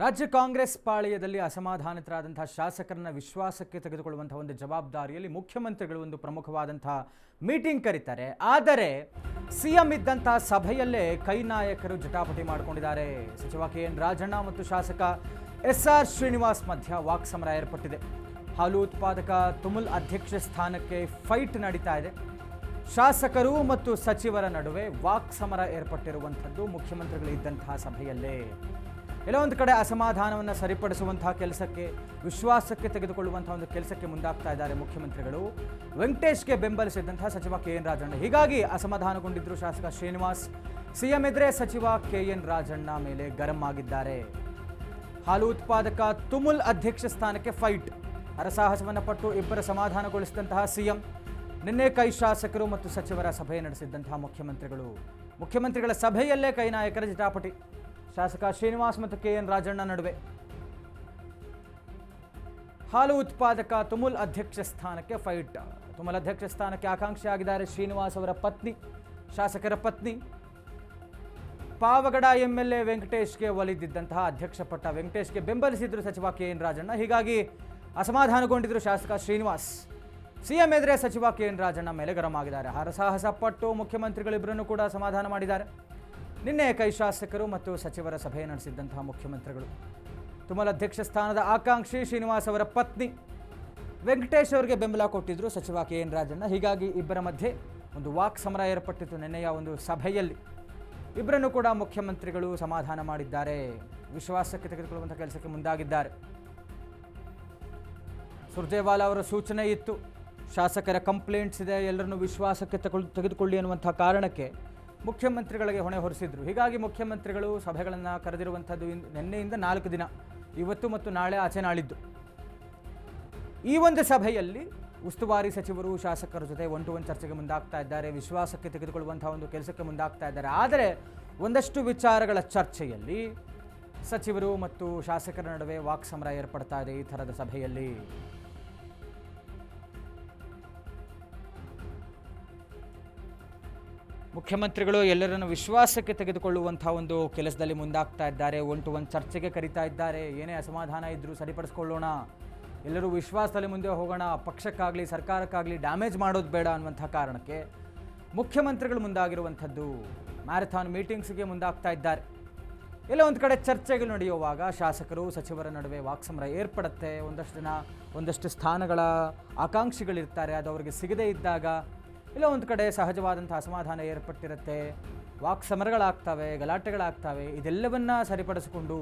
ರಾಜ್ಯ ಕಾಂಗ್ರೆಸ್ ಪಾಳೆಯದಲ್ಲಿ ಅಸಮಾಧಾನಿತರಾದಂತಹ ಶಾಸಕರನ್ನ ವಿಶ್ವಾಸಕ್ಕೆ ತೆಗೆದುಕೊಳ್ಳುವಂತಹ ಒಂದು ಜವಾಬ್ದಾರಿಯಲ್ಲಿ ಮುಖ್ಯಮಂತ್ರಿಗಳು ಒಂದು ಪ್ರಮುಖವಾದಂತಹ ಮೀಟಿಂಗ್ ಕರೀತಾರೆ. ಆದರೆ ಸಿಎಂ ಇದ್ದಂತಹ ಸಭೆಯಲ್ಲೇ ಕೈ ನಾಯಕರು ಜಟಾಪಟಿ ಮಾಡಿಕೊಂಡಿದ್ದಾರೆ. ಸಚಿವ ಕೆ ಎನ್ ರಾಜಣ್ಣ ಮತ್ತು ಶಾಸಕ ಎಸ್ ಆರ್ ಶ್ರೀನಿವಾಸ್ ಮಧ್ಯ ವಾಕ್ಸಮರ ಏರ್ಪಟ್ಟಿದೆ. ಹಾಲು ಉತ್ಪಾದಕ ತುಮುಲ್ ಅಧ್ಯಕ್ಷ ಸ್ಥಾನಕ್ಕೆ ಫೈಟ್ ನಡೀತಾ ಇದೆ. ಶಾಸಕರು ಮತ್ತು ಸಚಿವರ ನಡುವೆ ವಾಕ್ಸಮರ ಏರ್ಪಟ್ಟಿರುವಂಥದ್ದು ಮುಖ್ಯಮಂತ್ರಿಗಳು ಇದ್ದಂತಹ ಸಭೆಯಲ್ಲೇ. ಒಂದು ಕಡೆ ಅಸಮಾಧಾನವನ್ನು ಸರಿಪಡಿಸುವಂತಹ ಕೆಲಸಕ್ಕೆ, ವಿಶ್ವಾಸಕ್ಕೆ ತೆಗೆದುಕೊಳ್ಳುವಂತಹ ಒಂದು ಕೆಲಸಕ್ಕೆ ಮುಂದಾಗ್ತಾ ಇದ್ದಾರೆ ಮುಖ್ಯಮಂತ್ರಿಗಳು. ವೆಂಕಟೇಶ್ಗೆ ಬೆಂಬಲಿಸಿದಂತಹ ಸಚಿವ ಕೆ ಎನ್ ರಾಜಣ್ಣ. ಹೀಗಾಗಿ ಅಸಮಾಧಾನಗೊಂಡಿದ್ದರು ಶಾಸಕ ಶ್ರೀನಿವಾಸ್. ಸಿಎಂ ಎದುರೇ ಸಚಿವ ಕೆ ಎನ್ ರಾಜಣ್ಣ ಮೇಲೆ ಗರಂ ಆಗಿದ್ದಾರೆ. ಹಾಲು ಉತ್ಪಾದಕ ತುಮುಲ್ ಅಧ್ಯಕ್ಷ ಸ್ಥಾನಕ್ಕೆ ಫೈಟ್. ಹರಸಾಹಸವನ್ನು ಪಟ್ಟು ಇಬ್ಬರ ಸಮಾಧಾನಗೊಳಿಸಿದಂತಹ ಸಿಎಂ. ನಿನ್ನೆ ಕೈ ಶಾಸಕರು ಮತ್ತು ಸಚಿವರ ಸಭೆ ನಡೆಸಿದ್ದಂತಹ ಮುಖ್ಯಮಂತ್ರಿಗಳು. ಮುಖ್ಯಮಂತ್ರಿಗಳ ಸಭೆಯಲ್ಲೇ ಕೈ ನಾಯಕರ ಜಟಾಪಟಿ. ಶಾಸಕ ಶ್ರೀನಿವಾಸ್ ಮತ್ತು ಕೆ ಎನ್ ರಾಜಣ್ಣ ನಡುವೆ. ಹಾಲು ಉತ್ಪಾದಕ ತುಮುಲ್ ಅಧ್ಯಕ್ಷ ಸ್ಥಾನಕ್ಕೆ ಫೈಟ್. ತುಮುಲ್ ಅಧ್ಯಕ್ಷ ಸ್ಥಾನಕ್ಕೆ ಆಕಾಂಕ್ಷಿ ಆಗಿದ್ದಾರೆ ಶ್ರೀನಿವಾಸ್ ಅವರ ಪತ್ನಿ, ಶಾಸಕರ ಪತ್ನಿ. ಪಾವಗಡ ಎಂ ಎಲ್ ಎ ವೆಂಕಟೇಶ್ಗೆ ಒಲಿದಿದ್ದಂತಹ ಅಧ್ಯಕ್ಷ ಪಟ್ಟ ವೆಂಕಟೇಶ್ಗೆ ಬೆಂಬಲಿಸಿದ್ರು ಸಚಿವ ಕೆ ಎನ್ ರಾಜಣ್ಣ. ಹೀಗಾಗಿ ಅಸಮಾಧಾನಗೊಂಡಿದ್ದರು ಶಾಸಕ ಶ್ರೀನಿವಾಸ್. ಸಿಎಂ ಎದುರೇ ಸಚಿವ ಕೆ ಎನ್ ರಾಜಣ್ಣ ಮೇಲೆ ಗರಂ ಆಗಿದ್ದಾರೆ. ಹರಸಾಹಸ ಪಟ್ಟು ಮುಖ್ಯಮಂತ್ರಿಗಳಿಬ್ಬರನ್ನು ಕೂಡ ಸಮಾಧಾನ ಮಾಡಿದ್ದಾರೆ. ನಿನ್ನೆ ಕೈ ಶಾಸಕರು ಮತ್ತು ಸಚಿವರ ಸಭೆ ನಡೆಸಿದ್ದಂತಹ ಮುಖ್ಯಮಂತ್ರಿಗಳು. ತುಮಲ ಅಧ್ಯಕ್ಷ ಸ್ಥಾನದ ಆಕಾಂಕ್ಷಿ ಶ್ರೀನಿವಾಸ್ ಅವರ ಪತ್ನಿ ವೆಂಕಟೇಶ್ ಅವರಿಗೆ ಬೆಂಬಲ ಕೊಟ್ಟಿದ್ದರು ಸಚಿವ ಕೆ ಎನ್ ರಾಜಣ್ಣ. ಹೀಗಾಗಿ ಇಬ್ಬರ ಮಧ್ಯೆ ಒಂದು ವಾಕ್ ಸಮರ ಏರ್ಪಟ್ಟಿತ್ತು ನಿನ್ನೆಯ ಒಂದು ಸಭೆಯಲ್ಲಿ. ಇಬ್ಬರನ್ನು ಕೂಡ ಮುಖ್ಯಮಂತ್ರಿಗಳು ಸಮಾಧಾನ ಮಾಡಿದ್ದಾರೆ. ವಿಶ್ವಾಸಕ್ಕೆ ತೆಗೆದುಕೊಳ್ಳುವಂಥ ಕೆಲಸಕ್ಕೆ ಮುಂದಾಗಿದ್ದಾರೆ. ಸುರ್ಜೇವಾಲಾ ಅವರ ಸೂಚನೆ ಇತ್ತು. ಶಾಸಕರ ಕಂಪ್ಲೇಂಟ್ಸ್ ಇದೆ. ಎಲ್ಲರನ್ನು ವಿಶ್ವಾಸಕ್ಕೆ ತೆಗೆದುಕೊಳ್ಳಿ ಅನ್ನುವಂಥ ಕಾರಣಕ್ಕೆ ಮುಖ್ಯಮಂತ್ರಿಗಳಿಗೆ ಹೊಣೆ ಹೊರಿಸಿದ್ರು. ಹೀಗಾಗಿ ಮುಖ್ಯಮಂತ್ರಿಗಳು ಸಭೆಗಳನ್ನು ಕರೆದಿರುವಂಥದ್ದು ನಿನ್ನೆಯಿಂದ ನಾಲ್ಕು ದಿನ. ಇವತ್ತು ಮತ್ತು ನಾಳೆ ಆಚೆ ನಾಳಿದ್ದು. ಈ ಒಂದು ಸಭೆಯಲ್ಲಿ ಉಸ್ತುವಾರಿ ಸಚಿವರು, ಶಾಸಕರ ಜೊತೆ ಒನ್ ಟು ಒನ್ ಚರ್ಚೆಗೆ ಮುಂದಾಗ್ತಾ ಇದ್ದಾರೆ. ವಿಶ್ವಾಸಕ್ಕೆ ತೆಗೆದುಕೊಳ್ಳುವಂತಹ ಒಂದು ಕೆಲಸಕ್ಕೆ ಮುಂದಾಗ್ತಾ ಇದ್ದಾರೆ. ಆದರೆ ಒಂದಷ್ಟು ವಿಚಾರಗಳ ಚರ್ಚೆಯಲ್ಲಿ ಸಚಿವರು ಮತ್ತು ಶಾಸಕರ ನಡುವೆ ವಾಕ್ಸಮರ ಏರ್ಪಡ್ತಾ ಇದೆ ಈ ಥರದ ಸಭೆಯಲ್ಲಿ. ಮುಖ್ಯಮಂತ್ರಿಗಳು ಎಲ್ಲರನ್ನು ವಿಶ್ವಾಸಕ್ಕೆ ತೆಗೆದುಕೊಳ್ಳುವಂಥ ಒಂದು ಕೆಲಸದಲ್ಲಿ ಮುಂದಾಗ್ತಾ ಇದ್ದಾರೆ. ಒನ್ ಟು ಒನ್ ಚರ್ಚೆಗೆ ಕರೀತಾ ಇದ್ದಾರೆ. ಏನೇ ಅಸಮಾಧಾನ ಇದ್ದರೂ ಸರಿಪಡಿಸ್ಕೊಳ್ಳೋಣ. ಎಲ್ಲರೂ ವಿಶ್ವಾಸದಲ್ಲಿ ಮುಂದೆ ಹೋಗೋಣ. ಪಕ್ಷಕ್ಕಾಗಲಿ, ಸರ್ಕಾರಕ್ಕಾಗಲಿ ಡ್ಯಾಮೇಜ್ ಮಾಡೋದು ಬೇಡ ಅನ್ನುವಂಥ ಕಾರಣಕ್ಕೆ ಮುಖ್ಯಮಂತ್ರಿಗಳು ಮುಂದಾಗಿರುವಂಥದ್ದು ಮ್ಯಾರಥಾನ್ ಮೀಟಿಂಗ್ಸ್ಗೆ ಮುಂದಾಗ್ತಾ ಇದ್ದಾರೆ. ಎಲ್ಲ ಒಂದು ಕಡೆ ಚರ್ಚೆಗಳು ನಡೆಯುವಾಗ ಶಾಸಕರು, ಸಚಿವರ ನಡುವೆ ವಾಕ್ಸಮರ ಏರ್ಪಡುತ್ತೆ. ಒಂದಷ್ಟು ಜನ, ಒಂದಷ್ಟು ಸ್ಥಾನಗಳ ಆಕಾಂಕ್ಷಿಗಳಿರ್ತಾರೆ. ಅದು ಅವರಿಗೆ ಸಿಗದೇ ಇದ್ದಾಗ ಇಲ್ಲ ಒಂದು ಕಡೆ ಸಹಜವಾದಂಥ ಅಸಮಾಧಾನ ಏರ್ಪಟ್ಟಿರುತ್ತೆ. ವಾಕ್ ಸಮರಗಳಾಗ್ತವೆ, ಗಲಾಟೆಗಳಾಗ್ತವೆ, ಇದೆಲ್ಲವನ್ನ ಸರಿಪಡಿಸಿಕೊಂಡು,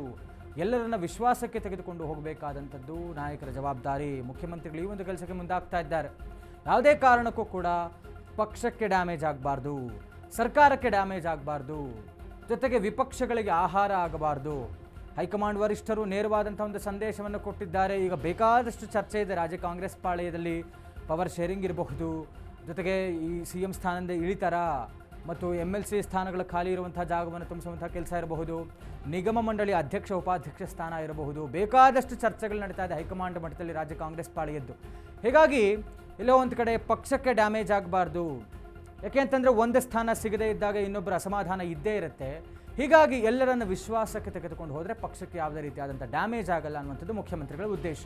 ಎಲ್ಲರನ್ನ ವಿಶ್ವಾಸಕ್ಕೆ ತೆಗೆದುಕೊಂಡು ಹೋಗಬೇಕಾದಂಥದ್ದು ನಾಯಕರ ಜವಾಬ್ದಾರಿ. ಮುಖ್ಯಮಂತ್ರಿಗಳು ಈ ಒಂದು ಕೆಲಸಕ್ಕೆ ಮುಂದಾಗ್ತಾ ಇದ್ದಾರೆ. ಯಾವುದೇ ಕಾರಣಕ್ಕೂ ಕೂಡ ಪಕ್ಷಕ್ಕೆ ಡ್ಯಾಮೇಜ್ ಆಗಬಾರ್ದು, ಸರ್ಕಾರಕ್ಕೆ ಡ್ಯಾಮೇಜ್ ಆಗಬಾರ್ದು, ಜೊತೆಗೆ ವಿಪಕ್ಷಗಳಿಗೆ ಆಹಾರ ಆಗಬಾರ್ದು. ಹೈಕಮಾಂಡ್ ವರಿಷ್ಠರು ನೇರವಾದಂಥ ಒಂದು ಸಂದೇಶವನ್ನು ಕೊಟ್ಟಿದ್ದಾರೆ. ಈಗ ಬೇಕಾದಷ್ಟು ಚರ್ಚೆ ಇದೆ ರಾಜ್ಯ ಕಾಂಗ್ರೆಸ್ ಪಾಳೆಯದಲ್ಲಿ. ಪವರ್ ಶೇರಿಂಗ್ ಇರಬಹುದು ಜೊತೆಗೆ ಈ ಸಿ ಎಂ ಸ್ಥಾನದಿಂದ ಇಳಿತಾರ ಮತ್ತು ಎಂ ಎಲ್ ಸಿ ಸ್ಥಾನಗಳ ಖಾಲಿ ಇರುವಂಥ ಜಾಗವನ್ನು ತುಂಬಿಸುವಂಥ ಕೆಲಸ ಇರಬಹುದು. ನಿಗಮ ಮಂಡಳಿ ಅಧ್ಯಕ್ಷ, ಉಪಾಧ್ಯಕ್ಷ ಸ್ಥಾನ ಇರಬಹುದು. ಬೇಕಾದಷ್ಟು ಚರ್ಚೆಗಳು ನಡೀತಾ ಇದೆ. ಹೈಕಮಾಂಡ್ ಮಟ್ಟದಲ್ಲಿ ರಾಜ್ಯ ಕಾಂಗ್ರೆಸ್ ಪಾಳಿಯದ್ದು. ಹೀಗಾಗಿ ಎಲ್ಲೋ ಒಂದು ಕಡೆ ಪಕ್ಷಕ್ಕೆ ಡ್ಯಾಮೇಜ್ ಆಗಬಾರ್ದು. ಯಾಕೆ ಅಂತಂದರೆ ಒಂದು ಸ್ಥಾನ ಸಿಗದೇ ಇದ್ದಾಗ ಇನ್ನೊಬ್ಬರ ಅಸಮಾಧಾನ ಇದ್ದೇ ಇರುತ್ತೆ. ಹೀಗಾಗಿ ಎಲ್ಲರನ್ನು ವಿಶ್ವಾಸಕ್ಕೆ ತೆಗೆದುಕೊಂಡು ಹೋದರೆ ಪಕ್ಷಕ್ಕೆ ಯಾವುದೇ ರೀತಿಯಾದಂಥ ಡ್ಯಾಮೇಜ್ ಆಗಲ್ಲ ಅನ್ನುವಂಥದ್ದು ಮುಖ್ಯಮಂತ್ರಿಗಳ ಉದ್ದೇಶ.